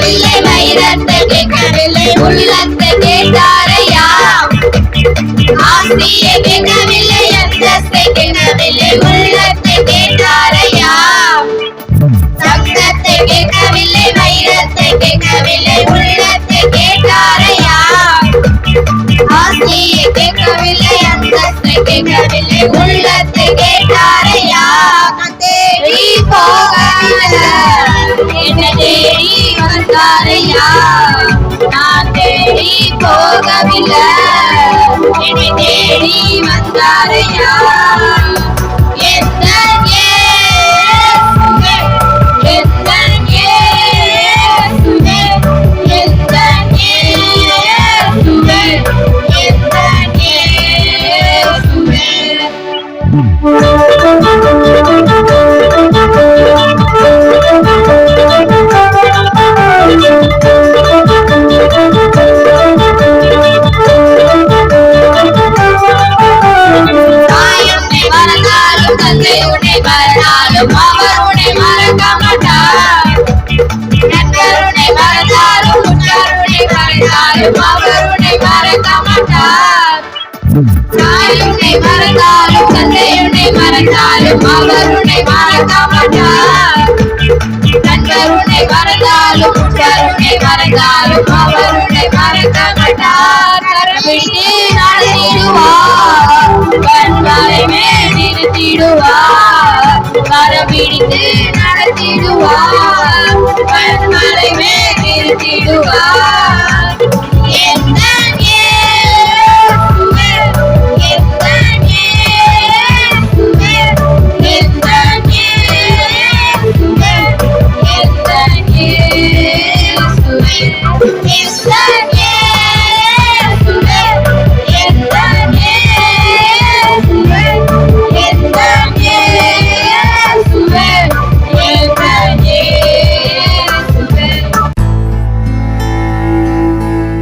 கேட்கவில்லை வைரத்தை கேட்கவில்லை உள்ளத்தை கேட்டாரையா? ஆஸ்தியை கேட்கவில்லை அந்தஸ்தை கேட்கவில்லை. உள்ளத்தை கேட்டாரையா? சப்தத்தை கேட்கவில்லை வைரத்தை கேட்கவில்லை. உள்ளத்தை கேட்டாரையா? ஆஸ்தியை கேட்கவில்லை அந்தஸ்தை கேட்கவில்லை. உள்ளத்தை கேட்டாரையா போகவில்லை. என்னை தேடி வந்தாரையா? Thank hmm. you. மாட்டார் தாய் உன்னை மறந்தாலும் தந்தை மறந்தாலும் அவர் மறக்க மாட்டார் மறந்தாலும் மறந்தாலும் மறக்க மாட்டார் நடத்திடுவார். மேல் நிறுத்திடுவார். கரபிடித்து